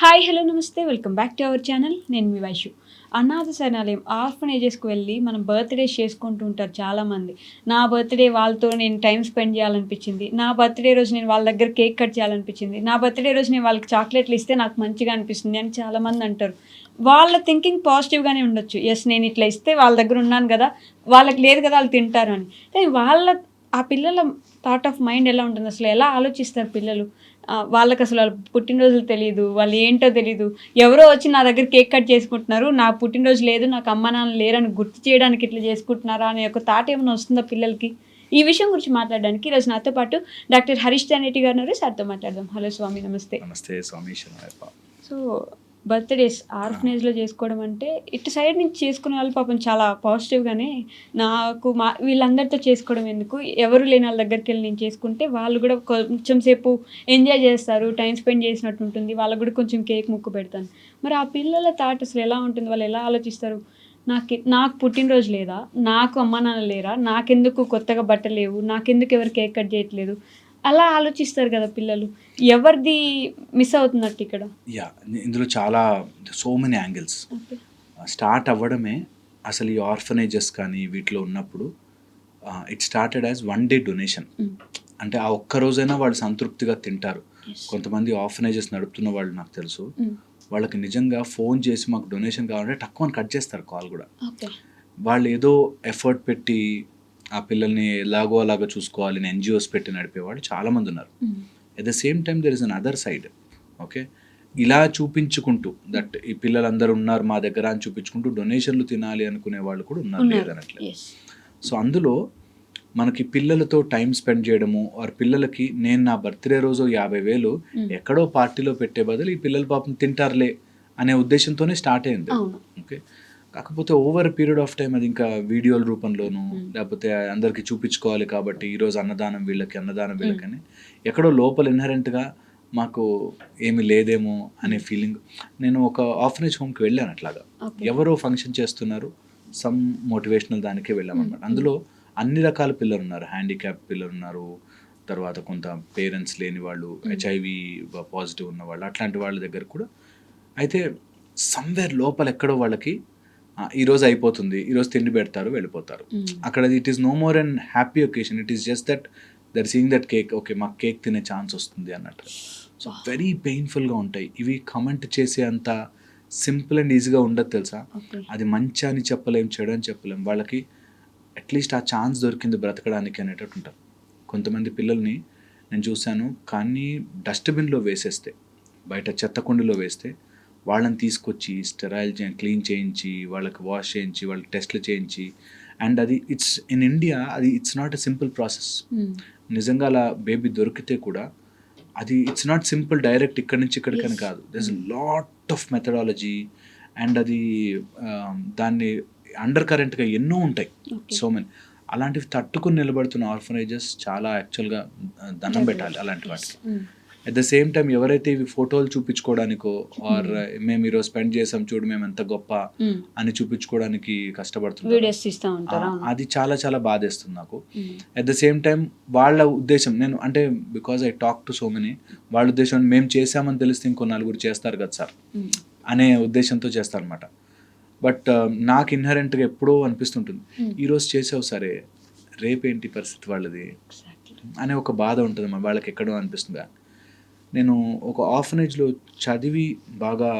Hi hello namaste. Welcome back to our channel. నేను మీ వైషు. అనాథ శరణాలయం ఆర్ఫనేజెస్కి వెళ్ళి మనం బర్త్డేస్ చేసుకుంటూ ఉంటారు చాలామంది. నా బర్త్డే వాళ్ళతో నేను టైం స్పెండ్ చేయాలనిపించింది. నా బర్త్డే రోజు నేను వాళ్ళ దగ్గర కేక్ కట్ చేయాలనిపించింది. నా బర్త్డే రోజు నేను వాళ్ళకి చాక్లెట్లు ఇస్తే నాకు మంచిగా అనిపిస్తుంది అని చాలామంది అంటారు. వాళ్ళ థింకింగ్ పాజిటివ్గానే ఉండొచ్చు. ఎస్ నేను ఇట్లా ఇస్తే వాళ్ళ దగ్గర ఉన్నాను కదా వాళ్ళకి లేదు కదా వాళ్ళు తింటారు అని. కానీ వాళ్ళ ఆ పిల్లల థాట్ ఆఫ్ మైండ్ ఎలా ఉంటుంది? అసలు ఎలా ఆలోచిస్తారు పిల్లలు? వాళ్ళకి అసలు వాళ్ళ పుట్టినరోజులు తెలియదు వాళ్ళు ఏంటో తెలియదు ఎవరో వచ్చి నా దగ్గర కేక్ కట్ చేసుకుంటున్నారు నా పుట్టినరోజు లేదు నాకు అమ్మ నాన్న లేరని గుర్తు చేయడానికి ఇట్లా చేసుకుంటున్నారా అనే ఒక థాట్ ఏమైనా వస్తుందా పిల్లలకి? ఈ విషయం గురించి మాట్లాడడానికి ఈరోజు నాతో పాటు డాక్టర్ హరీష్ జానేటి గారు సార్తో మాట్లాడదాం. హలో స్వామి నమస్తే. నమస్తే స్వామి సో బర్త్డేస్ ఆర్ఫనేజ్లో చేసుకోవడం అంటే ఇటు సైడ్ నుంచి చేసుకునే వాళ్ళు పాపం చాలా పాజిటివ్గానే నాకు మా వీళ్ళందరితో చేసుకోవడం ఎందుకు? ఎవరు లేని వాళ్ళ దగ్గరికి వెళ్ళి నేను చేసుకుంటే వాళ్ళు కూడా కొంచెం సేపు ఎంజాయ్ చేస్తారు టైం స్పెండ్ చేసినట్టు ఉంటుంది. వాళ్ళకు కూడా కొంచెం కేక్ ముక్కు పెడతాను. మరి ఆ పిల్లల థాట్ అసలు ఎలా ఉంటుంది? వాళ్ళు ఎలా ఆలోచిస్తారు? నాకు నాకు పుట్టినరోజు లేదా? నాకు అమ్మ నాన్న లేరా? నాకెందుకు కొత్తగా బట్టలేవు నాకెందుకు ఎవరు కేక్ కట్ చేయట్లేదు? అలా ఆలోచిస్తారు కదా పిల్లలు. ఎవరిది మిస్ అవుతున్నట్టు ఇక్కడ? యా ఇందులో చాలా సో మెనీ యాంగిల్స్ స్టార్ట్ అవ్వడమే అసలు ఈ ఆర్ఫనేజెస్ కానీ వీటిలో ఉన్నప్పుడు it started as one day donation అంటే ఆ ఒక్క రోజైనా వాళ్ళు సంతృప్తిగా తింటారు. కొంతమంది ఆర్ఫనేజెస్ నడుపుతున్న వాళ్ళు నాకు తెలుసు. వాళ్ళకి నిజంగా ఫోన్ చేసి మాకు డొనేషన్ కావాలంటే తక్కువ కట్ చేస్తారు కాల్ కూడా. వాళ్ళు ఏదో ఎఫర్ట్ పెట్టి ఆ పిల్లల్ని ఎలాగో అలాగో చూసుకోవాలి ఎన్జిఓస్ పెట్టి నడిపేవాళ్ళు చాలామంది ఉన్నారు. At the same time there is another side okay ఇలా చూపించుకుంటూ దట్ ఈ పిల్లలందరూ ఉన్నారు మా దగ్గర అని చూపించుకుంటూ డొనేషన్లు తినాలి అనుకునే వాళ్ళు కూడా ఉన్నారు. లేదనట్లేదు సో అందులో మనకి పిల్లలతో టైం స్పెండ్ చేయడము ఆర్ పిల్లలకి నేను నా బర్త్డే రోజు యాభై వేలు ఎక్కడో పార్టీలో పెట్టే బదులు ఈ పిల్లలు పాపం తింటారులే అనే ఉద్దేశంతోనే స్టార్ట్ అయింది. ఓకే కాకపోతే ఓవర్ పీరియడ్ ఆఫ్ టైం అది ఇంకా వీడియోల రూపంలోనూ లేకపోతే అందరికి చూపించుకోవాలి కాబట్టి ఈరోజు అన్నదానం వీళ్ళకి అన్నదానం వీళ్ళకని. ఎక్కడో లోపల ఇన్హరెంట్గా మాకు ఏమి లేదేమో అనే ఫీలింగ్ నేను ఒక ఆఫనేజ్ హోమ్కి వెళ్ళాను అట్లాగా. ఎవరో ఫంక్షన్ చేస్తున్నారు సమ్ మోటివేషనల్ దానికే వెళ్ళామన్నమాట అందులో అన్ని రకాల పిల్లలు ఉన్నారు హ్యాండిక్యాప్ పిల్లలు ఉన్నారు తర్వాత కొంత పేరెంట్స్ లేని వాళ్ళు హెచ్ఐవి పాజిటివ్ ఉన్న వాళ్ళు అట్లాంటి వాళ్ళ దగ్గర కూడా. అయితే సమ్వేర్ లోపల ఎక్కడో వాళ్ళకి "ఆ, ఈ రోజు అయిపోతుంది ఈ రోజు తిండి పెడతారు వెళ్ళిపోతారు. అక్కడ it is no more and happy occasion it is just that they're seeing that cake okay మాకు కేక్ తినే ఛాన్స్ వస్తుంది అన్నట్టు. సో వెరీ పెయిన్ఫుల్గా ఉంటాయి. ఇవి కమెంట్ చేసే అంత సింపుల్ అండ్ ఈజీగా ఉండదు తెలుసా? అది మంచి అని చెప్పలేం చెడు అని చెప్పలేం. వాళ్ళకి అట్లీస్ట్ ఆ ఛాన్స్ దొరికింది బ్రతకడానికి అనేటట్టు ఉంటారు. కొంతమంది పిల్లల్ని నేను చూశాను కానీ డస్ట్బిన్లో వేసేస్తే బయట చెత్త కుండీలో వేస్తే వాళ్ళని తీసుకొచ్చి స్టెరైల్ చే క్లీన్ చేయించి వాళ్ళకి వాష్ చేయించి వాళ్ళకి టెస్ట్లు చేయించి అండ్ అది ఇట్స్ ఇన్ ఇండియా అది it's not a simple process. నిజంగా అలా బేబీ దొరికితే కూడా అది ఇట్స్ నాట్ సింపుల్ డైరెక్ట్ ఇక్కడి నుంచి ఇక్కడికని. కాదు. Thus lot of methodology and అది దాన్ని అండర్ కరెంట్గా ఎన్నో ఉంటాయి. సో మెనీ అలాంటివి తట్టుకుని నిలబడుతున్న ఆర్ఫనేజెస్ చాలా యాక్చువల్గా దండం పెట్టాలి అలాంటి వాటికి. అట్ ద సేమ్ టైం ఎవరైతే ఇవి ఫోటోలు చూపించుకోవడానికో ఆర్ మేము ఈరోజు స్పెండ్ చేసాం చూడు మేము ఎంత గొప్ప అని చూపించుకోవడానికి ఉంటారా అది చాలా చాలా బాధేస్తుంది నాకు. అట్ ద సేమ్ టైం వాళ్ళ ఉద్దేశం నేను అంటే because I talk to so many వాళ్ళ ఉద్దేశం మేము చేసామని తెలిస్తే ఇంకో నలుగురు చేస్తారు కదా సార్ అనే ఉద్దేశంతో చేస్తారనమాట బట్ నాకు ఇన్హరెంట్గా ఎప్పుడో అనిపిస్తుంటుంది ఈరోజు చేసావు సరే రేపేంటి పరిస్థితి వాళ్ళది? అనే ఒక బాధ ఉంటుంది మా వాళ్ళకి ఎక్కడో అనిపిస్తుంది నేను ఒక ఆర్ఫనేజ్లో చదివి బాగా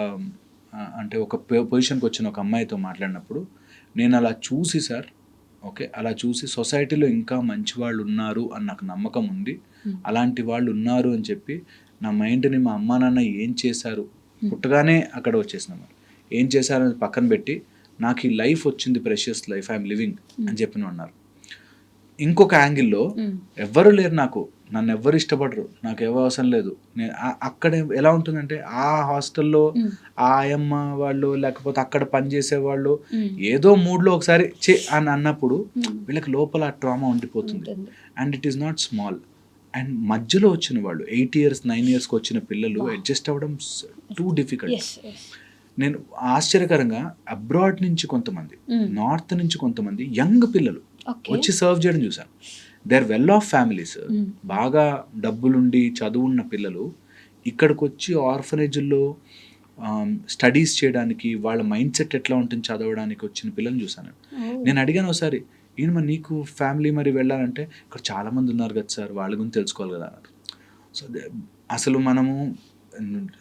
అంటే ఒక పొజిషన్కి వచ్చిన ఒక అమ్మాయితో మాట్లాడినప్పుడు నేను అలా చూసి సార్ ఓకే అలా చూసి సొసైటీలో ఇంకా మంచి వాళ్ళు ఉన్నారు అని నాకు నమ్మకం ఉంది. అలాంటి వాళ్ళు ఉన్నారు అని చెప్పి నా మైండ్ని మా అమ్మా నాన్న ఏం చేశారు? పుట్టగానే అక్కడ వచ్చేసిన ఏం చేశారని పక్కన పెట్టి నాకు ఈ లైఫ్ వచ్చింది ప్రెషియస్ లైఫ్ ఐఎమ్ లివింగ్ అని చెప్పిన ఉన్నారు ఇంకొక యాంగిల్లో ఎవ్వరు లేరు నాకు. నన్ను ఎవ్వరు ఇష్టపడరు. నాకు ఎవరు అవసరం లేదు. నేను ఆ- అక్కడ ఎలా ఉంటుందంటే ఆ హాస్టల్లో ఆ అమ్మ వాళ్ళు లేకపోతే అక్కడ పనిచేసే వాళ్ళు ఏదో మూడ్లో ఒకసారి చే అని అన్నప్పుడు వీళ్ళకి లోపల ట్రామా ఉండిపోతుంది. And it is not small. And మధ్యలో వచ్చిన వాళ్ళు ఎయిట్ ఇయర్స్ నైన్ ఇయర్స్కి వచ్చిన పిల్లలు అడ్జస్ట్ అవ్వడం టూ డిఫికల్ట్. నేను ఆశ్చర్యకరంగా అబ్రాడ్ నుంచి కొంతమంది నార్త్ నుంచి కొంతమంది యంగ్ పిల్లలు వచ్చి సర్వ్ చేయడం చూసాను they are well off families బాగా డబ్బులుండి చదువున్న పిల్లలు ఇక్కడికి వచ్చి ఆర్ఫనేజ్లో స్టడీస్ చేయడానికి వాళ్ళ మైండ్ సెట్ ఎట్లా ఉంటుంది చదవడానికి వచ్చిన పిల్లల్ని చూసాను నేను అడిగాను ఒకసారి ఈయన మరి నీకు ఫ్యామిలీ మరి వెళ్ళాలంటే ఇక్కడ చాలామంది ఉన్నారు కదా సార్ వాళ్ళ గురించి తెలుసుకోవాలి కదా అన్నారు. సో అసలు మనము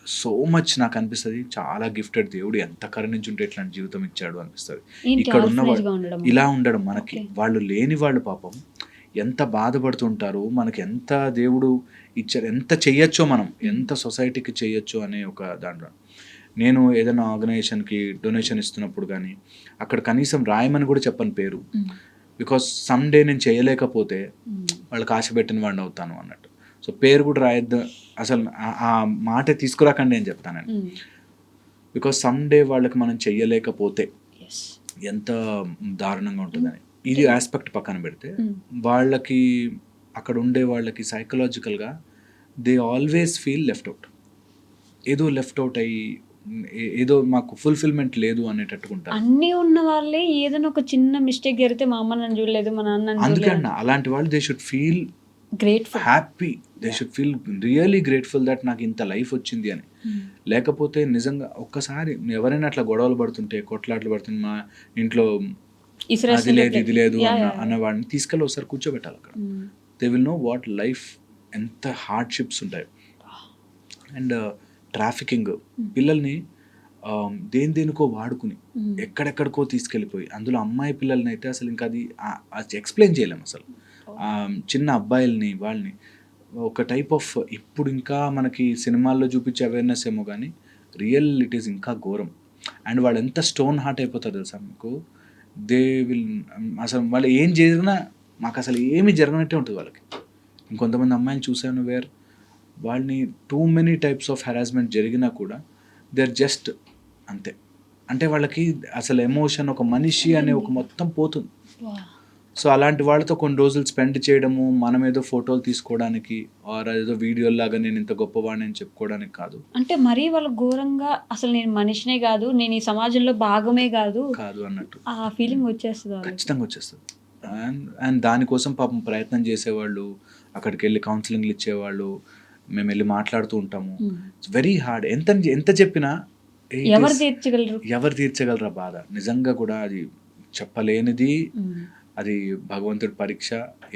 సో మచ్ నాకు అనిపిస్తుంది. చాలా గిఫ్టెడ్ దేవుడు. ఎంత కరుణించుంటే ఇట్లాంటి జీవితం ఇచ్చాడు అనిపిస్తుంది. ఇక్కడ ఉన్న వాళ్ళు ఇలా ఉండడం మనకి. వాళ్ళు లేని వాళ్ళు పాపం ఎంత బాధపడుతుంటారు. మనకి ఎంత దేవుడు ఇచ్చారు. ఎంత చెయ్యొచ్చో మనం. ఎంత సొసైటీకి చెయ్యొచ్చో అనే ఒక దాంట్లో. నేను ఏదైనా ఆర్గనైజేషన్కి డొనేషన్ ఇస్తున్నప్పుడు కానీ అక్కడ కనీసం రాయమని కూడా చెప్పని పేరు. మ్మ్. బికాస్ సమ్ డే నేను చేయలేకపోతే మ్మ్. వాళ్ళకి ఆశ పెట్టిన వాడిని అవుతాను అన్నట్టు. సో పేరు కూడా రాయొద్దు. అసలు ఆ- మాట తీసుకురాకండి అని చెప్తానండి. మ్మ్. బికాస్ సమ్ డే వాళ్ళకి మనం చెయ్యలేకపోతే. ఎంత దారుణంగా ఉంటుందని. ఇది ఆస్పెక్ట్ పక్కన పెడితే మ్మ్. వాళ్ళకి అక్కడ ఉండే వాళ్ళకి సైకలాజికల్గా they always feel left out ఏదో లెఫ్ట్ అవుట్ అయ్యి ఏదో మాకు ఫుల్ఫిల్మెంట్ లేదు అనేటట్టుకుంటారు అన్నీ ఉన్న వాళ్ళే ఏదైనా ఒక చిన్న మిస్టేక్ జరిగితే మా అమ్మ నన్ను చూడలేదు మా నాన్న అందుకే అన్న అలాంటి వాళ్ళు they should feel grateful happy they should feel really grateful that నాకు ఇంత లైఫ్ వచ్చింది అని. లేకపోతే నిజంగా ఒక్కసారి ఎవరైనా అట్లా గొడవలు పడుతుంటే కొట్లాట్లు పడుతుంటే మా ఇంట్లో అది లేదు ఇది లేదు అన్న అన్నవాడిని తీసుకెళ్ళి ఒకసారి కూర్చోబెట్టాలి అక్కడ. They will know what life ఎంత హార్డ్షిప్స్ ఉంటాయి. అండ్ ట్రాఫికింగ్ పిల్లల్ని um, దేని దేనికో వాడుకుని ఎక్కడెక్కడికో తీసుకెళ్ళిపోయి అందులో అమ్మాయి పిల్లల్ని అయితే అసలు ఇంకా అది ఎక్స్ప్లెయిన్ చేయలేము అసలు. ఆ చిన్న అబ్బాయిల్ని వాళ్ళని ఒక టైప్ ఆఫ్ ఇప్పుడు ఇంకా మనకి సినిమాల్లో చూపించే అవేర్నెస్ ఏమో కానీ రియల్ ఇట్ ఈస్ ఇంకా ఘోరం. అండ్ వాళ్ళు ఎంత స్టోన్ హార్ట్ అయిపోతారు తెలుసా మీకు? దే విల్ అసలు వాళ్ళు ఏం చేసినా మాకు అసలు ఏమి జరగనట్టే ఉంటుంది వాళ్ళకి. ఇంకొంతమంది అమ్మాయిని చూశాను వేర్ వాళ్ళని too many types of harassment జరిగినా కూడా దే ఆర్ జస్ట్ అంతే. అంటే వాళ్ళకి అసలు ఎమోషన్ ఒక మనిషి అనే ఒక మొత్తం పోతుంది. సో అలాంటి వాళ్ళతో కొన్ని రోజులు స్పెండ్ చేయడము మనం ఏదో ఫోటోలు తీసుకోవడానికి ఆర్ ఏదో వీడియోలాగా నేను ఇంత గొప్పవాడిని అని చెప్పుకోవడానికి కాదు. అంటే మరీ వాళ్ళు ఘోరంగా అసలు నేను మనిషినే కాదు నేను ఈ సమాజంలో భాగమే కాదు కాదు అన్నట్టు. ఆ ఫీలింగ్ వచ్చేస్తుంది ఖచ్చితంగా వచ్చేస్తుంది. అండ్ అండ్ దానికోసం పాపం ప్రయత్నం చేసేవాళ్ళు అక్కడికి వెళ్ళి కౌన్సిలింగ్లు ఇచ్చేవాళ్ళు మేము వెళ్ళి మాట్లాడుతూ ఉంటాము. ఇట్స్ వెరీ హార్డ్ ఎంత ఎంత చెప్పినా ఎవరు తీర్చగలరు? ఎవరు తీర్చగలరా బాధ? నిజంగా కూడా అది చెప్పలేనిది. అది భగవంతుడి పరీక్ష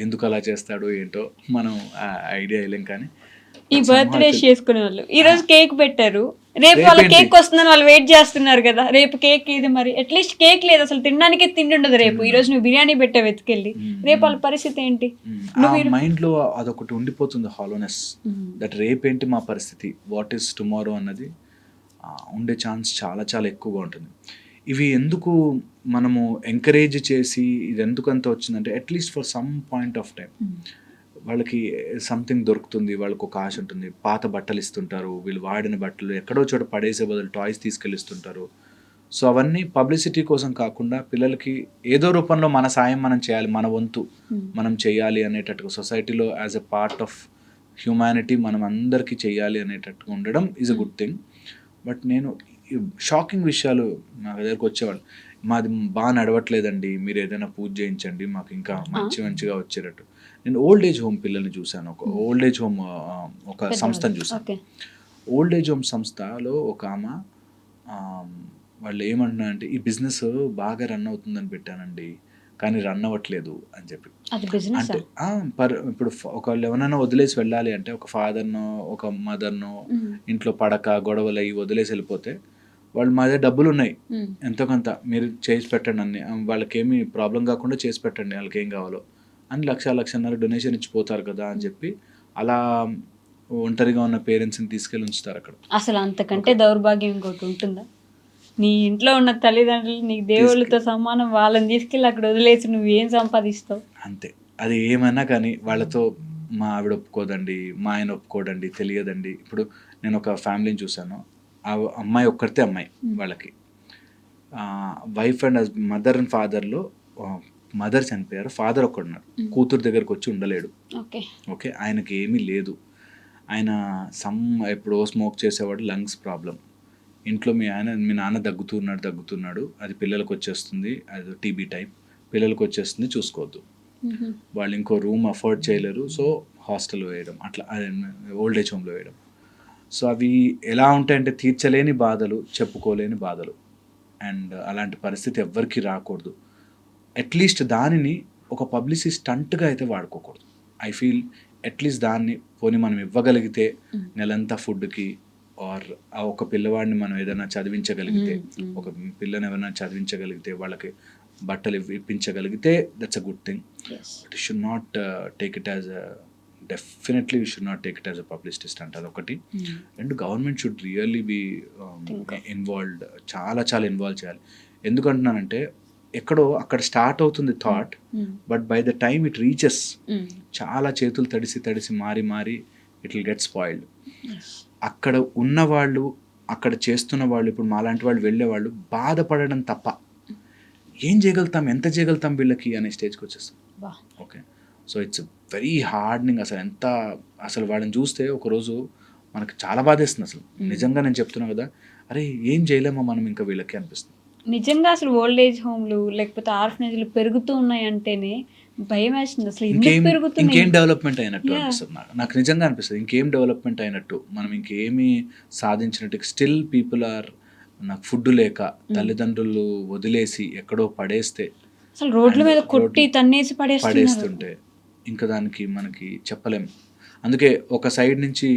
ఎందుకు అలా చేస్తాడో ఏంటో మనం ఐడియా వేయలేం కానీ ఈ బర్త్డే చేసుకునే వాళ్ళు ఈ రోజు కేక్ పెట్టారు. రేపు రేపు వాళ్ళ ఏంటి? కేక్ వస్తుందని వాళ్ళు వెయిట్ చేస్తున్నారు కదా. రేపు కేక్ ఇది మరి అట్లీస్ట్ కేక్ లేదు. అసలు తినడానికే తిండి ఉండదు రేపు. ఈ రోజు నువ్వు బిర్యానీ పెట్టావు వెతికెళ్ళి. రేపు వాళ్ళ పరిస్థితి ఏంటి? మైండ్లో అదొకటి ఉండిపోతుంది హాలోనెస్ దట్ రేపేంటి మా పరిస్థితి? వాట్ ఈస్ టుమారో అన్నది ఉండే ఛాన్స్ చాలా చాలా ఎక్కువగా ఉంటుంది. ఇవి ఎందుకు మనము ఎంకరేజ్ చేసి ఇది ఎందుకు అంత వచ్చిందంటే at least for some point of time వాళ్ళకి సంథింగ్ దొరుకుతుంది వాళ్ళకి ఒక ఆశ ఉంటుంది. పాత బట్టలు ఇస్తుంటారు వీళ్ళు వాడిన బట్టలు ఎక్కడో చోట పడేసే బదులు టాయ్స్ తీసుకెళ్ళిస్తుంటారు. సో అవన్నీ పబ్లిసిటీ కోసం కాకుండా పిల్లలకి ఏదో రూపంలో మన సాయం మనం చేయాలి మన వంతు మనం చేయాలి అనేటట్టుగా సొసైటీలో as a part of humanity మనం అందరికీ చేయాలి అనేటట్టుగా ఉండడం is a good thing but నేను షాకింగ్ విషయాలు నా దగ్గరకు వచ్చేవాళ్ళు. మాది బాగా నడవట్లేదండి మీరు ఏదైనా పూజ చేయించండి మాకు ఇంకా మంచి మంచిగా వచ్చేటట్టు. నేను ఓల్డ్ ఏజ్ హోమ్ పిల్లల్ని చూశాను ఒక ఓల్డ్ ఏజ్ హోమ్ ఒక సంస్థను చూశాను. ఓల్డ్ ఏజ్ హోమ్ సంస్థలో ఒక ఆమె వాళ్ళు ఏమంటున్నారంటే ఈ బిజినెస్ బాగా రన్ అవుతుందని పెట్టానండి కానీ రన్ అవ్వట్లేదు అని చెప్పి. అంటే పర్ ఇప్పుడు ఒకళ్ళు ఎవరైనా వదిలేసి వెళ్ళాలి అంటే ఒక ఫాదర్నో ఒక మదర్నో ఇంట్లో పడక గొడవలు అయ్యి వదిలేసి వెళ్ళిపోతే వాళ్ళు మా దగ్గర డబ్బులు ఉన్నాయి ఎంతో కొంత మీరు చేసి పెట్టండి అన్ని. వాళ్ళకేమి ప్రాబ్లం కాకుండా చేసి పెట్టండి. వాళ్ళకి ఏం కావాలో. అని లక్ష లక్షన్నర డొనేషన్ ఇచ్చి పోతారు కదా అని చెప్పి అలా ఒంటరిగా ఉన్న పేరెంట్స్ని తీసుకెళ్ళి ఉంచుతారు అక్కడ. అసలు అంతకంటే దౌర్భాగ్యం ఇంకోటి ఉంటుందా? నీ ఇంట్లో ఉన్న తల్లిదండ్రులు నీకు దేవుళ్ళతో సమానం వాళ్ళని తీసుకెళ్ళి అక్కడ వదిలేసి నువ్వు ఏం సంపాదిస్తావు? అంతే. అది ఏమైనా కానీ వాళ్ళతో మా ఆవిడ ఒప్పుకోదండి మా ఆయన ఒప్పుకోదండి తెలియదండి. ఇప్పుడు నేను ఒక ఫ్యామిలీని చూశాను. ఆ అమ్మాయి ఒక్కరితే అమ్మాయి వాళ్ళకి. వైఫ్ అండ్ మదర్ అండ్ ఫాదర్లో మదర్ చనిపోయారు ఫాదర్ ఒక్కడున్నాడు కూతురు దగ్గరకు వచ్చి ఉండలేడు. ఓకే. ఆయనకి ఏమీ లేదు. ఆయన సమ్ ఎప్పుడో స్మోక్ చేసేవాడు లంగ్స్ ప్రాబ్లం ఇంట్లో మీ ఆయన మీ నాన్న దగ్గుతున్నాడు దగ్గుతున్నాడు. అది పిల్లలకు వచ్చేస్తుంది అది టీబీ టైప్. పిల్లలకు వచ్చేస్తుంది చూసుకోవద్దు. వాళ్ళు ఇంకో రూమ్ అఫోర్డ్ చేయలేరు సో హాస్టల్ వేయడం అట్లా ఓల్డ్ ఏజ్ హోమ్లో వేయడం. సో అవి ఎలా ఉంటాయంటే తీర్చలేని బాధలు చెప్పుకోలేని బాధలు. అండ్ అలాంటి పరిస్థితి ఎవ్వరికీ రాకూడదు. అట్లీస్ట్ దానిని ఒక పబ్లిసిటీ స్టంట్గా అయితే వాడుకోకూడదు. ఐ ఫీల్ అట్లీస్ట్ దాన్ని పోనీ మనం ఇవ్వగలిగితే. నెలంతా ఫుడ్కి ఆర్ ఆ ఒక పిల్లవాడిని మనం ఏదైనా చదివించగలిగితే. ఒక పిల్లని ఎవరైనా చదివించగలిగితే వాళ్ళకి బట్టలు ఇప్పించగలిగితే that's a good thing you should not take it as definitely should not take it as a publicist అంటే అదొకటి. రెండు government should really be. Involved um, చాలా చాలా ఇన్వాల్వ్ చేయాలి. ఎందుకంటున్నానంటే ఎక్కడో అక్కడ స్టార్ట్ అవుతుంది thought but by the time it reaches చాలా చేతులు తడిసి తడిసి మారి మారి ఇట్ విల్ గెట్ స్పాయిల్డ్ అక్కడ ఉన్నవాళ్ళు అక్కడ చేస్తున్న వాళ్ళు ఇప్పుడు మాలాంటి వాళ్ళు వెళ్ళేవాళ్ళు బాధపడడం తప్ప ఏం చేయగలుగుతాం ఎంత చేయగలుగుతాం వీళ్ళకి అనే స్టేజ్కి వచ్చేస్తాం. Okay so it's very hardening అసలు ఎంత అసలు వాళ్ళని చూస్తే ఒకరోజు మనకి చాలా బాధేస్తుంది అసలు. నిజంగా నేను చెప్తున్నా కదా అరే ఏం చేయలేమో మనం ఇంకా వీళ్ళకి అనిపిస్తుంది. నిజంగా అసలు ఓల్డ్ ఏజ్ హోమ్లు లేకపోతే ఆర్ఫనేజ్లు పెరుగుతూ ఉన్నాయి అంటేనే భయం వేస్తుంది. అసలు ఇంకేం ఇంకేం డెవలప్మెంట్ అయినట్టు. అనిపిస్తుంది నాకు. నాకు నిజంగా అనిపిస్తుంది. ఇంకేం డెవలప్మెంట్ అయినట్టు. మనం ఇంకేమీ సాధించినట్టు స్టిల్ పీపుల్ ఆర్ నాకు ఫుడ్ లేక తల్లిదండ్రులు వదిలేసి ఎక్కడో పడేస్తే అసలు రోడ్ల మీద కొట్టి తన్నేసి పడేస్తుంటే ఇంకా దానికి మనకి చెప్పలేం. అందుకే ఒక సైడ్ నుంచి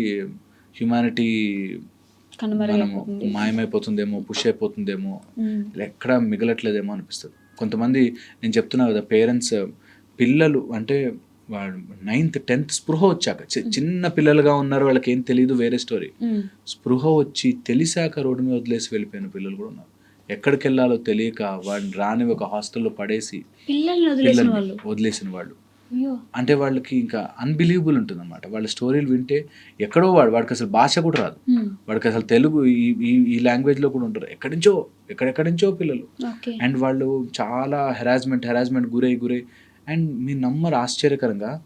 హ్యుమానిటీ మనము మాయమైపోతుందేమో పుష్ అయిపోతుందేమో. ఎక్కడ మిగలట్లేదేమో అనిపిస్తుంది. కొంతమంది నేను చెప్తున్నా కదా పేరెంట్స్ పిల్లలు అంటే వాళ్ళు నైన్త్ టెన్త్ స్పృహ వచ్చాక చిన్న పిల్లలుగా ఉన్నారు వాళ్ళకి ఏం తెలియదు వేరే స్టోరీ. స్పృహ వచ్చి తెలిసాక రోడ్డు మీద వదిలేసి వెళ్ళిపోయిన పిల్లలు కూడా ఉన్నారు. ఎక్కడికి వెళ్ళాలో తెలియక వాడిని రాని ఒక హాస్టల్లో పడేసి పిల్లల్ని వదిలేసిన వాళ్ళు. అంటే వాళ్ళకి ఇంకా అన్బిలీవబుల్ ఉంటుందన్నమాట. వాళ్ళ స్టోరీలు వింటే ఎక్కడో వాడు వాడికి అసలు భాష కూడా రాదు. ఉమ్. వాడికి అసలు తెలుగు ఈ ఈ- లాంగ్వేజ్లో కూడా ఉంటారు. ఎక్కడి నుంచో ఎక్కడెక్కడి నుంచో పిల్లలు. అండ్ వాళ్ళు చాలా హెరాస్మెంట్ హెరాస్మెంట్ గురై గురై. అండ్ మీ నమ్మరు ఆశ్చర్యకరంగా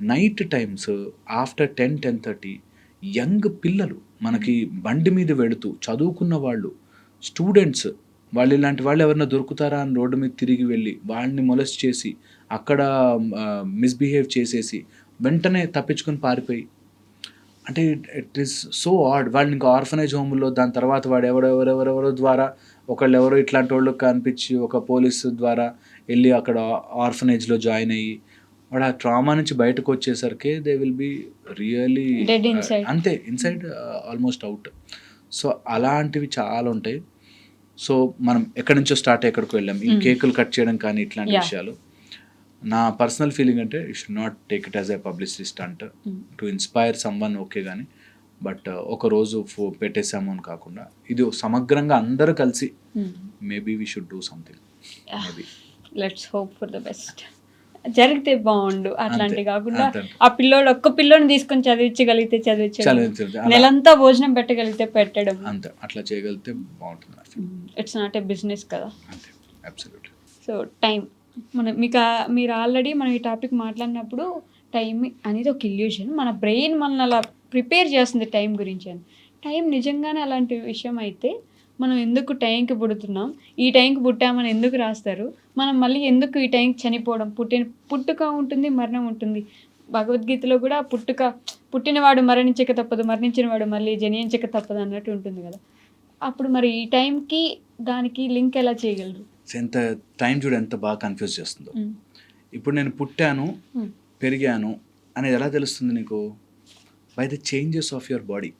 night times after ten ten thirty young పిల్లలు మనకి బండి మీద వెళుతూ చదువుకున్న వాళ్ళు స్టూడెంట్స్ వాళ్ళు ఇలాంటి వాళ్ళు ఎవరైనా దొరుకుతారా అని రోడ్డు మీద తిరిగి వెళ్ళి వాళ్ళని మొలెస్ట్ చేసి అక్కడ మిస్బిహేవ్ చేసేసి వెంటనే తప్పించుకొని పారిపోయి అంటే ఇట్ ఈస్ సో ఆడ్ వాళ్ళని ఇంకా ఆర్ఫనేజ్ హోమ్లో దాని తర్వాత వాడు ఎవరెవరెవరెవరో ద్వారా ఒకళ్ళు ఎవరో ఇట్లాంటి వాళ్ళు కనిపించి ఒక పోలీసు ద్వారా వెళ్ళి అక్కడ ఆర్ఫనేజ్లో జాయిన్ అయ్యి వాడు ఆ ట్రామా నుంచి బయటకు వచ్చేసరికి దే విల్ బి రియలీ. అంతే ఇన్సైడ్ ఆల్మోస్ట్ అవుట్ సో అలాంటివి చాలా ఉంటాయి సో మనం ఎక్కడి నుంచో స్టార్ట్ ఎక్కడికి వెళ్ళాం ఈ Mm. కేకులు కట్ చేయడం కానీ ఇట్లాంటి. విషయాలు నా పర్సనల్ ఫీలింగ్ అంటే you should not take it as a publicist అంటే. టు ఇన్స్పైర్ సమ్వన్ ఓకే కానీ బట్ ఒక రోజు ఫో పెట్టేసాము అని కాకుండా ఇది సమగ్రంగా అందరూ కలిసి. Maybe we should do something. Maybe let's hope for the best జరిగితే బాగుండు అట్లాంటి కాకుండా. ఆ పిల్లోడు ఒక్క పిల్లోని తీసుకొని చదివించగలిగితే చదివించగలం చదివించగలిగితే. నెలంతా భోజనం పెట్టగలిగితే పెట్టడం అంతే అట్లా చేయగలిగితే బాగుంటుంది. ఇట్స్ నాట్ ఏ బిజినెస్ కదా సో టైం మన మీకు మీరు ఆల్రెడీ మనం ఈ టాపిక్ మాట్లాడినప్పుడు టైం అనేది ఒక ఇల్యూషన్ మన బ్రెయిన్ మనల్ని అలా ప్రిపేర్ చేస్తుంది టైం గురించి అని. టైం నిజంగానే అలాంటి విషయం అయితే మనం ఎందుకు టైంకి పుడుతున్నాం? ఈ టైంకి పుట్టామని ఎందుకు రాస్తారు? మనం మళ్ళీ ఎందుకు ఈ టైంకి చనిపోవడం? పుట్టిన పుట్టుక ఉంటుంది మరణం ఉంటుంది. భగవద్గీతలో కూడా పుట్టుక పుట్టినవాడు మరణించక తప్పదు మరణించిన వాడు మళ్ళీ జనించక తప్పదు అన్నట్టు ఉంటుంది కదా. అప్పుడు మరి ఈ టైంకి దానికి లింక్ ఎలా చేయగలరు? ఎంత టైం చూడు ఎంత బాగా కన్ఫ్యూజ్ చేస్తుందో. ఇప్పుడు నేను పుట్టాను. పెరిగాను అనేది ఎలా తెలుస్తుంది నీకు? By the changes of your body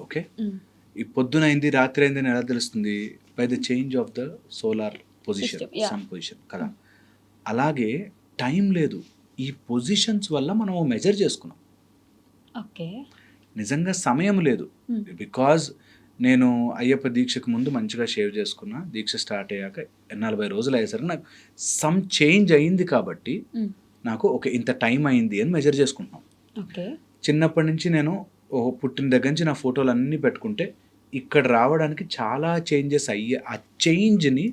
okay ఈ పొద్దున అయింది రాత్రి అయింది అని ఎలా తెలుస్తుంది? By the change of the solar position. Sun position కదా? అలాగే టైం లేదు. ఈ పొజిషన్స్ వల్ల మనం మెజర్ చేసుకున్నాం. ఓకే నిజంగా సమయం లేదు. బికాజ్ నేను అయ్యప్ప దీక్షకు ముందు మంచిగా షేవ్ చేసుకున్నా. దీక్ష స్టార్ట్ అయ్యాక నలభై రోజులు అయ్యేసరికి నాకు సమ్ చేంజ్ అయింది కాబట్టి నాకు ఒక ఇంత టైం అయింది అని మెజర్ చేసుకుంటున్నాం. చిన్నప్పటి నుంచి నేను పుట్టిన దగ్గర నుంచి నా ఫోటోలు అన్నీ పెట్టుకుంటే ఇక్కడ రావడానికి చాలా చేంజెస్ అయ్యే ఆ చేంజ్ని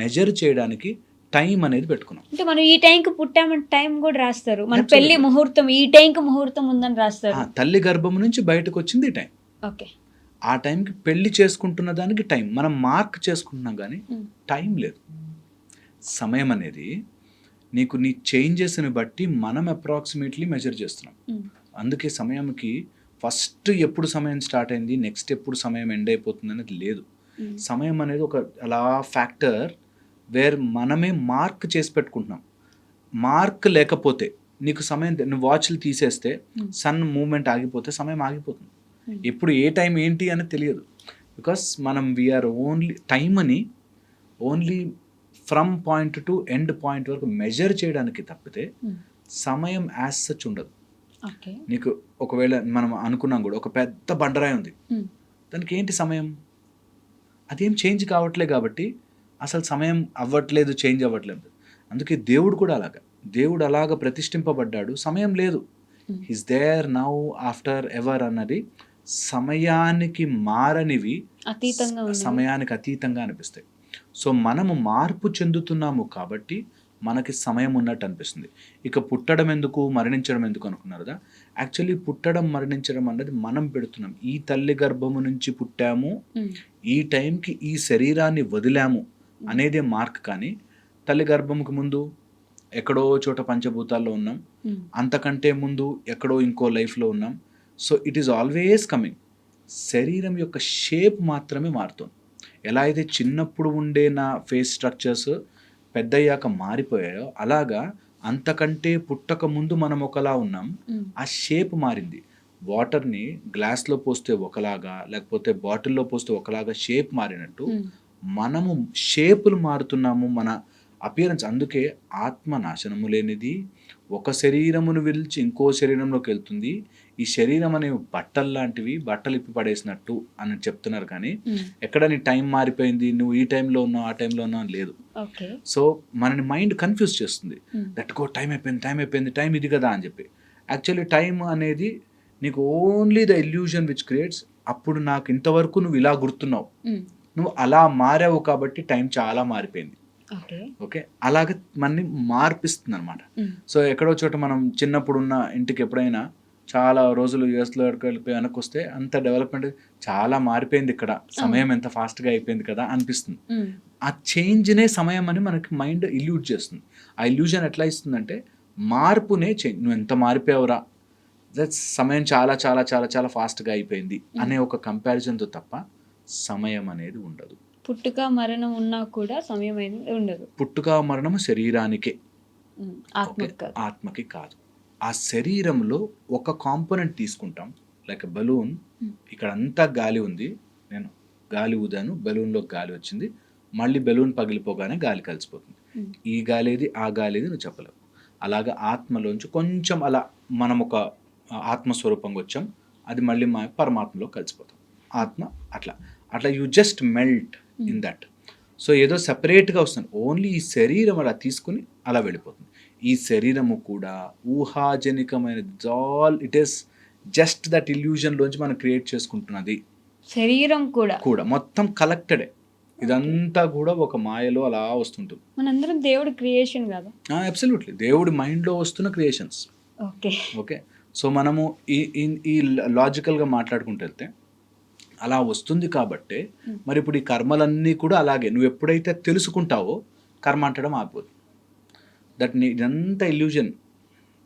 మెజర్ చేయడానికి టైం అనేది పెట్టుకున్నాం. అంటే మనం ఈ టైంకి పుట్టామని టైం కూడా రాస్తారు. మన. పెళ్ళి ముహూర్తం ఈ టైంకి ముహూర్తం ఉందని రాస్తారు. తల్లి గర్భం నుంచి బయటకు వచ్చింది టైం ఓకే. ఆ టైంకి పెళ్ళి చేసుకుంటున్న దానికి టైం. మనం మార్క్ చేసుకుంటున్నాం కానీ. టైం లేదు. సమయం అనేది నీకు నీ చేంజెస్ని బట్టి మనం అప్రాక్సిమేట్లీ మెజర్ చేస్తున్నాం. అందుకే సమయంకి ఫస్ట్ ఎప్పుడు సమయం స్టార్ట్ అయింది నెక్స్ట్ ఎప్పుడు సమయం ఎండ్ అయిపోతుంది అనేది లేదు. సమయం అనేది ఒక అలా ఫ్యాక్టర్ వేర్ మనమే మార్క్ చేసి పెట్టుకుంటున్నాం. మార్క్ లేకపోతే నీకు సమయం నువ్వు వాచ్లు తీసేస్తే. సన్ మూమెంట్ ఆగిపోతే సమయం ఆగిపోతుంది. ఎప్పుడు ఏ టైం ఏంటి అని తెలియదు. బికాస్ మనం వీఆర్ ఓన్లీ టైం అని only from point to end point వరకు మెజర్ చేయడానికి తప్పితే ఉమ్, సమయం యాజ్ సచ్ ఉండదు. నీకు ఒకవేళ మనం అనుకున్నాం కూడా ఒక పెద్ద బండరాయి ఉంది. ఉమ్, దానికి ఏంటి సమయం? అదేం చేంజ్ కావట్లే కాబట్టి అసలు సమయం అవ్వట్లేదు చేంజ్ అవ్వట్లేదు. అందుకే దేవుడు కూడా అలాగా. దేవుడు అలాగ ప్రతిష్ఠింపబడ్డాడు సమయం లేదు. Hmm. His there now after ever అన్నది సమయానికి మారనివి అతీతంగా. సమయానికి అతీతంగా అనిపిస్తాయి. సో మనము మార్పు చెందుతున్నాము కాబట్టి మనకి సమయం ఉన్నట్టు అనిపిస్తుంది. ఇక పుట్టడం ఎందుకు మరణించడం ఎందుకు అనుకున్నారు కదా? యాక్చువల్లీ పుట్టడం మరణించడం అన్నది మనం పెడుతున్నాం. ఈ తల్లి గర్భము నుంచి పుట్టాము. ఈ టైంకి ఈ శరీరాన్ని వదిలాము అనేదే మార్క్ కానీ తల్లి గర్భముకు ముందు ఎక్కడో చోట పంచభూతాల్లో ఉన్నాం. అంతకంటే ముందు ఎక్కడో ఇంకో లైఫ్లో ఉన్నాం. So it is always coming శరీరం యొక్క షేప్ మాత్రమే మారుతుంది. ఎలా అయితే చిన్నప్పుడు ఉండే నా ఫేస్ స్ట్రక్చర్స్ పెద్దయ్యాక మారిపోయాయో అలాగా అంతకంటే పుట్టక ముందు మనం ఒకలా ఉన్నాం. ఆ షేప్ మారింది. వాటర్ని గ్లాస్లో పోస్తే ఒకలాగా లేకపోతే బాటిల్లో పోస్తే ఒకలాగా షేప్ మారినట్టు మనము షేపులు మారుతున్నాము మన అపియరెన్స్ అందుకే ఆత్మ నాశనము లేనిది ఒక శరీరమును విలిచి ఇంకో శరీరంలోకి వెళ్తుంది. ఈ శరీరం అనేవి బట్టలు లాంటివి బట్టలు ఇప్పి పడేసినట్టు అని చెప్తున్నారు కానీ ఎక్కడ నీ టైం మారిపోయింది? నువ్వు ఈ టైంలో ఉన్నావు ఆ టైంలో ఉన్నావు అని లేదు. సో మనని మైండ్ కన్ఫ్యూజ్ చేస్తుంది. ఉమ్, దట్ గో టైం అయిపోయింది టైం అయిపోయింది టైం ఇది కదా అని చెప్పి. యాక్చువల్లీ టైం అనేది నీకు only the illusion which creates. అప్పుడు నాకు ఇంతవరకు నువ్వు ఇలా గుర్తున్నావు. నువ్వు అలా మారావు కాబట్టి టైం చాలా మారిపోయింది. ఓకే. అలాగే మనని మార్పిస్తుంది అనమాట సో ఎక్కడో చోట మనం చిన్నప్పుడు ఉన్న ఇంటికి ఎప్పుడైనా చాలా రోజులు యూఎస్లో వెళ్ళిపోయి వెనక్కి వస్తే అంత డెవలప్మెంట్ చాలా మారిపోయింది ఇక్కడ. సమయం ఎంత ఫాస్ట్గా అయిపోయింది కదా అనిపిస్తుంది. ఆ చేంజ్నే సమయం అని మనకి మైండ్ ఇల్యూజ్ చేస్తుంది. ఆ ఇల్యూజన్ ఎట్లా ఇస్తుందంటే మార్పునే చేంజ్. నువ్వు ఎంత మారిపోయావురా? దట్స్ సమయం చాలా చాలా చాలా చాలా ఫాస్ట్గా అయిపోయింది అనే ఒక కంపారిజన్తో తప్ప సమయం అనేది ఉండదు. పుట్టుక మరణం ఉన్నా కూడా సమయం అనేది ఉండదు. పుట్టుక మరణము శరీరానికే. ఆత్మకు కాదు. ఆత్మకి కాదు. ఆ శరీరంలో ఒక కాంపోనెంట్ తీసుకుంటాం. Like balloon. ఇక్కడ అంతా గాలి ఉంది. నేను గాలి ఊదాను బెలూన్లో గాలి వచ్చింది. మళ్ళీ బెలూన్ పగిలిపోగానే గాలి కలిసిపోతుంది. ఈ గాలి ఏది ఆ గాలి ఏది నువ్వు చెప్పలేవు. అలాగా ఆత్మలోంచి కొంచెం అలా మనం ఒక ఆత్మస్వరూపంగా వచ్చాం. అది మళ్ళీ మా పరమాత్మలో కలిసిపోతాం. ఆత్మ అట్లా. అట్లా you just melt. In that so ఏదో సెపరేట్గా వస్తుంది. ఓన్లీ ఈ శరీరం అలా తీసుకుని అలా వెళ్ళిపోతుంది. ఈ శరీరము కూడా ఊహాజనికమైనది all it is just that ఇల్యూజన్లోంచి మనం క్రియేట్ చేసుకుంటున్నది. శరీరం కూడా. కూడా. మొత్తం కలెక్టెడే ఇదంతా కూడా ఒక మాయలో అలా వస్తుంటుంది. మనందరం దేవుడి క్రియేషన్ కదా. అబ్సల్యూట్లీ దేవుడి మైండ్లో వస్తున్న క్రియేషన్స్ ఓకే ఓకే సో మనము ఈ ఈ- ఈ లాజికల్గా మాట్లాడుకుంటూ వెళ్తే అలా వస్తుంది కాబట్టే. మరి ఇప్పుడు ఈ కర్మలన్నీ కూడా అలాగే నువ్వు ఎప్పుడైతే తెలుసుకుంటావో కర్మ అంటడం ఆగిపోతుంది దట్ నీ ఇదంతా ఇల్యూజన్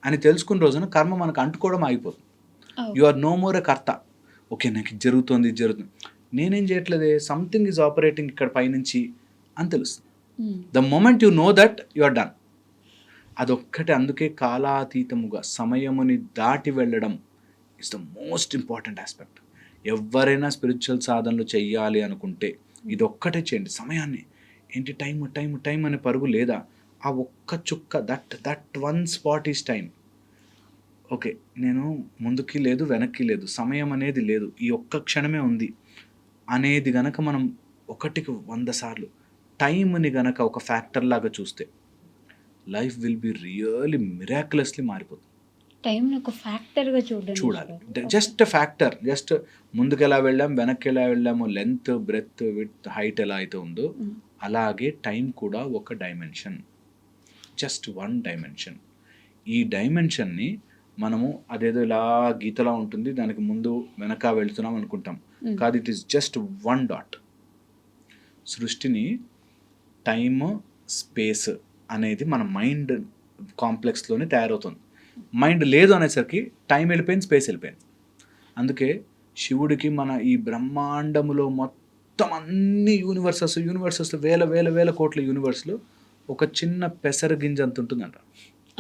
అని తెలుసుకున్న రోజున కర్మ మనకు అంటుకోవడం ఆగిపోతుంది you are no more a కర్త. ఓకే నాకు ఇది జరుగుతుంది ఇది జరుగుతుంది. నేనేం చేయట్లేదే? సంథింగ్ ఈజ్ ఆపరేటింగ్ ఇక్కడ పైనుంచి అని తెలుస్తుంది. The moment you know that you are done అదొక్కటే అందుకే కాలాతీతముగా సమయముని దాటి వెళ్ళడం is the most important aspect ఎవరైనా స్పిరిచువల్ సాధనలు చెయ్యాలి అనుకుంటే ఇది ఒక్కటే చేయండి. సమయాన్ని. ఏంటి టైం టైం టైం అనే పరుగు లేదా? ఆ ఒక్క చుక్క that that one spot is time okay నేను ముందుకి లేదు వెనక్కి లేదు సమయం అనేది లేదు ఈ ఒక్క క్షణమే ఉంది అనేది గనక మనం ఒకటికి వంద సార్లు టైంని గనక ఒక ఫ్యాక్టర్ లాగా చూస్తే life will be really miraculously మారిపోతుంది. టైం ఒక ఫ్యాక్టర్గా చూడండి చూడాలి. జస్ట్ ఫ్యాక్టర్ జస్ట్ ముందుకు ఎలా వెళ్ళాం వెనక్కి ఎలా వెళ్ళాము లెంత్ బ్రెత్ విత్ హైట్ ఎలా అయితే ఉందో అలాగే టైం కూడా ఒక డైమెన్షన్. Just one dimension. ఈ డైమెన్షన్ని మనము అదేదో ఇలా గీతలా ఉంటుంది దానికి ముందు వెనక వెళ్తున్నాం అనుకుంటాం. కాదు it is just one dot. సృష్టిని టైమ్ స్పేస్ అనేది మన మైండ్ కాంప్లెక్స్లోనే తయారవుతుంది. మైండ్ లేదు అనేసరికి టైం వెళ్ళిపోయింది స్పేస్ వెళ్ళిపోయింది. అందుకే శివుడికి మన ఈ బ్రహ్మాండములో మొత్తం అన్ని యూనివర్సెస్ యూనివర్సెస్ వేల వేల వేల కోట్ల యూనివర్స్లో ఒక చిన్న పెసర గింజ అంత ఉంటుందంట.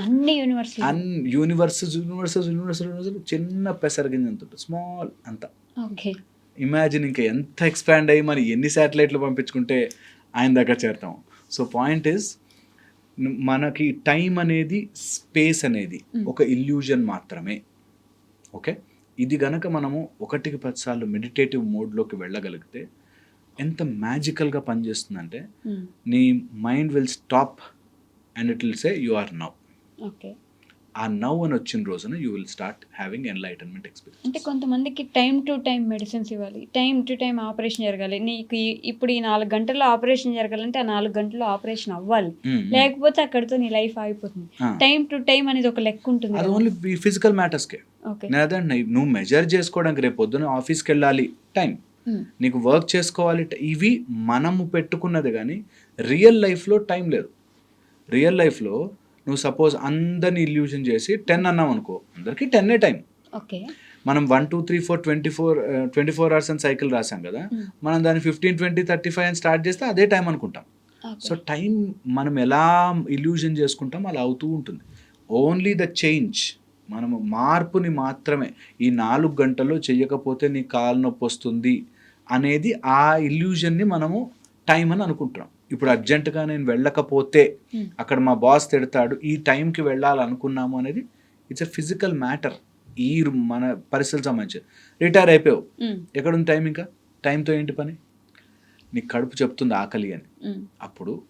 అన్ని యూనివర్సిటీ అన్ యూనివర్సెస్ యూనివర్సెస్ యూనివర్సెస్ యూనివర్సెస్ చిన్న పెసర గింజ అంత ఉంటుంది. స్మాల్ అంత. ఓకే. ఇమాజిన్ ఇంకా ఎంత ఎక్స్పాండ్ అయ్యి మరి ఎన్ని శాటిలైట్లు పంపించుకుంటే ఆయన దగ్గర చేరుతాం. సో పాయింట్ ఇస్ మనకి టైం అనేది స్పేస్ అనేది ఒక ఇల్యూజన్ మాత్రమే. ఓకే? ఇది గనక మనము ఒకటికి పదిసార్లు మెడిటేటివ్ మోడ్లోకి వెళ్ళగలిగితే ఎంత మ్యాజికల్గా పనిచేస్తుందంటే నీ mind will stop and it will say you are now okay. ఆ నవ్ అని వచ్చిన రోజున you will start having enlightenment experience అంటే కొంతమందికి టైం టు టైం మెడిసిన్స్ ఇవ్వాలి. టైం టు టైం ఆపరేషన్ జరగాలి. నీకు ఇప్పుడు ఈ నాలుగు గంటల్లో ఆపరేషన్ జరగాలంటే ఆ నాలుగు గంటల్లో ఆపరేషన్ అవ్వాలి. లేకపోతే అక్కడితో నీ లైఫ్ ఆగిపోతుంది. టైం టు టైం అనేది ఒక లెక్క ఉంటుంది అది. ఓన్లీ ఫిజికల్ మ్యాటర్స్కే ఓకే నేను అదే నువ్వు మెజర్ చేసుకోవడానికి రేపు పొద్దున ఆఫీస్కి వెళ్ళాలి. Time um. నీకు వర్క్ చేసుకోవాలి. ఇవి మనము పెట్టుకున్నది కానీ రియల్ లైఫ్లో టైం లేదు. రియల్ లైఫ్లో నువ్వు సపోజ్ అందరిని ఇల్యూజన్ చేసి టెన్ అన్నావు అనుకో అందరికీ టెన్నే టైం ఓకే. మనం one two three four twenty four twenty four hours అని సైకిల్ రాసాం కదా ఉమ్. మనం దాన్ని ఫిఫ్టీన్ ట్వంటీ థర్టీ ఫైవ్ అని స్టార్ట్ చేస్తే అదే టైం అనుకుంటాం. సో టైం మనం ఎలా ఇల్యూజన్ చేసుకుంటాం అలా అవుతూ ఉంటుంది. ఓన్లీ ద చేంజ్ మనము మార్పుని మాత్రమే ఈ నాలుగు గంటల్లో చెయ్యకపోతే నీ కాలు నొప్పి వస్తుంది అనేది ఆ ఇల్యూజన్ని మనము టైం అని అనుకుంటున్నాం. ఇప్పుడు అర్జెంటుగా నేను వెళ్ళకపోతే Hmm. అక్కడ మా బాస్ తిడతాడు ఈ టైంకి వెళ్ళాలనుకున్నాము అనేది ఇట్స్ ఎ ఫిజికల్ మ్యాటర్ ఈ మన పరిస్థితులకు సంబంధించి. రిటైర్ అయిపోయావు. ఉమ్. ఎక్కడుంది టైం ఇంకా? టైంతో ఏంటి పని? నీకు కడుపు చెప్తుంది ఆకలి అని. ఉమ్. అప్పుడు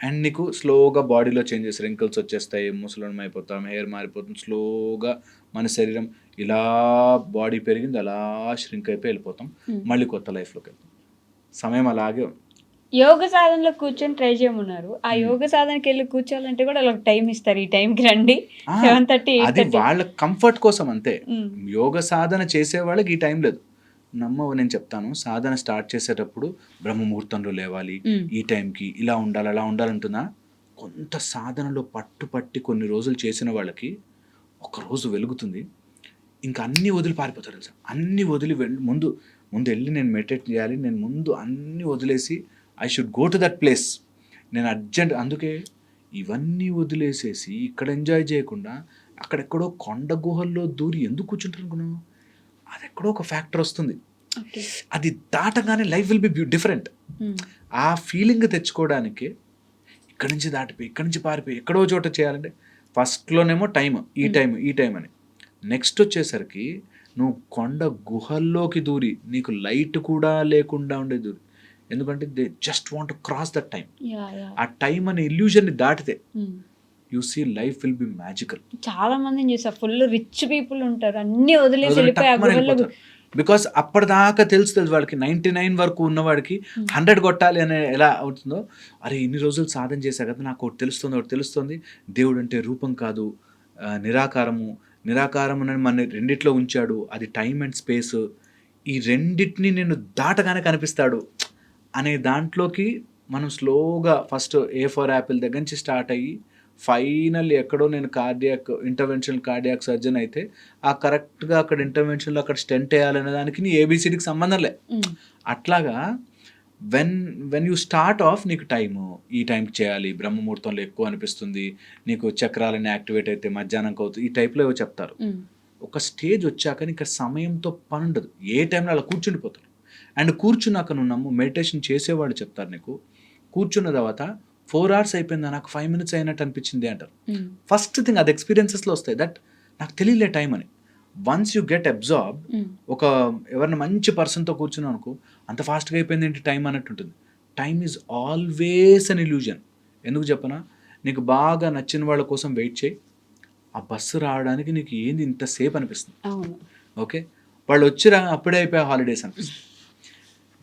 అండ్ నీకు స్లోగా బాడీలో చేంజెస్ రింకిల్స్ వచ్చేస్తాయి ముసలం అయిపోతాం హెయిర్ మారిపోతుంది స్లోగా మన శరీరం ఇలా బాడీ పెరిగింది అలా ష్రింక్ అయిపోయి వెళ్ళిపోతాం. Hmm. మళ్ళీ కొత్త లైఫ్లోకి వెళ్తాం. సమయం అలాగే ఉంది. యోగ సాధనలో కూర్చొని ట్రై చేయమన్నారు. ఆ యోగ సాధనకి వెళ్ళి కూర్చోవాలంటే కూడా వాళ్ళకి టైం ఇస్తారు. ఈ టైంకి రండి. సెవెన్ థర్టీ అది వాళ్ళ కంఫర్ట్ కోసం అంతే. యోగ సాధన చేసే వాళ్ళకి ఈ టైం లేదు. నమ్మవు నేను చెప్తాను. సాధన స్టార్ట్ చేసేటప్పుడు బ్రహ్మముహూర్తంలో లేవాలి. ఈ టైంకి ఇలా ఉండాలి అలా ఉండాలంటున్నా కొంత సాధనలో పట్టు పట్టి కొన్ని రోజులు చేసిన వాళ్ళకి ఒక రోజు వెలుగుతుంది. ఇంకా అన్ని వదిలి పారిపోతారు తెలుసా? అన్ని వదిలి వెళ్ళి ముందు ముందు వెళ్ళి నేను మెడిటేట్ చేయాలి. నేను ముందు అన్ని వదిలేసి I should go to that place నేను అర్జెంట్ అందుకే ఇవన్నీ వదిలేసేసి ఇక్కడ ఎంజాయ్ చేయకుండా అక్కడెక్కడో కొండ గుహల్లో దూరి ఎందుకు కూర్చుంటారు అనుకున్నావు అది ఎక్కడో ఒక ఫ్యాక్టర్ వస్తుంది. అది దాటగానే లైఫ్ విల్ బి బ్యూ డిఫరెంట్ ఆ ఫీలింగ్ తెచ్చుకోవడానికి ఇక్కడి నుంచి దాటిపోయి ఇక్కడి నుంచి పారిపోయి ఎక్కడో చోట చేయాలంటే ఫస్ట్లోనేమో టైం ఈ Hmm. టైం ఈ టైం అని. నెక్స్ట్ వచ్చేసరికి నువ్వు కొండ గుహల్లోకి దూరి నీకు లైట్ కూడా లేకుండా ఉండే దూరి. ఎందుకంటే they just want cross that time ఆ టైం అనే ఇల్యూజన్ని దాటితే you see life will be magical చాలా మందిని చూసా ఫుల్ రిచ్ పీపుల్ ఉంటారు. అన్ని వదిలేసి బికాస్ అప్పటిదాకా తెలుసు తెలుసు వాడికి నైంటీ నైన్ వరకు ఉన్నవాడికి హండ్రెడ్ కొట్టాలి అనే ఎలా అవుతుందో అరే ఇన్ని రోజులు సాధన చేశా కదా నాకు ఒకటి తెలుస్తుంది ఒకటి తెలుస్తుంది. దేవుడు అంటే రూపం కాదు నిరాకారము. నిరాకారం అని మన రెండిట్లో ఉంచాడు. అది టైం అండ్ స్పేస్ ఈ రెండిటిని నేను దాటగానే కనిపిస్తాడు. అనే దాంట్లోకి మనం స్లోగా ఫస్ట్ ఏ ఫర్ యాపిల్ దగ్గర నుంచి స్టార్ట్ అయ్యి ఫైనల్ ఎక్కడో నేను కార్డియాక్ ఇంటర్వెన్షన్ కార్డియాక్ సర్జన్ అయితే ఆ కరెక్ట్గా అక్కడ ఇంటర్వెన్షన్లో అక్కడ స్టెంట్ వేయాలనే దానికి నీ ఏబిసిడికి సంబంధం లే. అట్లాగా when when you start of నీకు టైము ఈ టైంకి చేయాలి బ్రహ్మముహూర్తంలో ఎక్కువ అనిపిస్తుంది నీకు చక్రాలన్నీ యాక్టివేట్ అయితే మధ్యాహ్నంకి అవుతుంది ఈ టైప్లో ఏవో చెప్తారు ఒక స్టేజ్ వచ్చాక నీకు సమయంతో పని ఉండదు. ఏ టైంలో అలా కూర్చుండిపోతారు. అండ్ కూర్చున్నాక నువ్వు నమ్ము మెడిటేషన్ చేసేవాళ్ళు చెప్తారు నీకు. కూర్చున్న తర్వాత ఫోర్ అవర్స్ అయిపోయిందా? నాకు ఫైవ్ మినిట్స్ అయినట్టు అనిపించింది అంటారు. ఫస్ట్ థింగ్ అది ఎక్స్పీరియన్సెస్లో వస్తాయి. దట్ నాకు తెలియలే టైం అని. వన్స్ యూ గెట్ అబ్జార్బ్ ఒక ఎవరిని మంచి పర్సన్తో కూర్చున్నావు అనుకో అంత ఫాస్ట్గా అయిపోయింది ఏంటి? టైం అన్నట్టు ఉంటుంది. Time is always an illusion. ఎందుకు చెప్పనా? నీకు బాగా నచ్చిన వాళ్ళ కోసం వెయిట్ చేయి. ఆ బస్సు రావడానికి నీకు ఏంది ఇంతసేపు అనిపిస్తుంది? ఓకే? వాళ్ళు వచ్చి రా అప్పుడే అయిపోయా హాలిడేస్ అనిపిస్తుంది.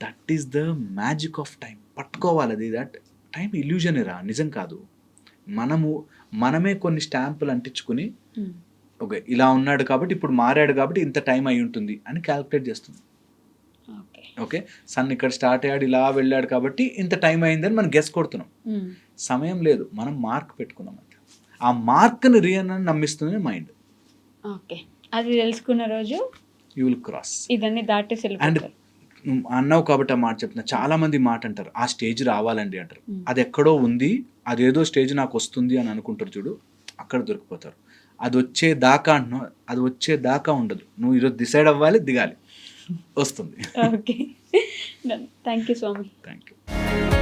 That is the magic of time పట్టుకోవాలి అది. దట్ టైం ఇల్యూజన్ రా. నిజం కాదు. మనము మనమే కొన్ని స్టాంపులు అంటించుకుని. ఓకే ఇలా ఉన్నాడు కాబట్టి ఇప్పుడు మారాడు కాబట్టి ఇంత టైం అయి ఉంటుంది అని క్యాలిక్యులేట్ చేస్తుంది. ఓకే. సన్ ఇక్కడ స్టార్ట్ అయ్యాడు ఇలా వెళ్ళాడు కాబట్టి ఇంత టైం అయిందని మనం గెస్ కొడుతున్నాం. ఉమ్. సమయం లేదు. మనం మార్క్ పెట్టుకున్నాం అంతే. ఆ మార్క్ని రియల్ అని నమ్మిస్తుంది మైండ్. ఓకే. అది తెలుసుకున్న రోజు యూ విల్ క్రాస్ ఇదన్నీ దాటేసి అండ్ అన్నావు కాబట్టి ఆ మాట చెప్తున్నా. చాలా మంది మాట అంటారు ఆ స్టేజ్ రావాలండి అంటారు. అది ఎక్కడో ఉంది అదేదో స్టేజ్ నాకు వస్తుంది అని అనుకుంటారు చూడు అక్కడ దొరికిపోతారు. అది వచ్చే దాకా అంటున్నావు అది వచ్చే దాకా ఉండదు. నువ్వు ఈరోజు డిసైడ్ అవ్వాలి దిగాలి. వస్తుంది. Okay. Thank you Swami. Thank you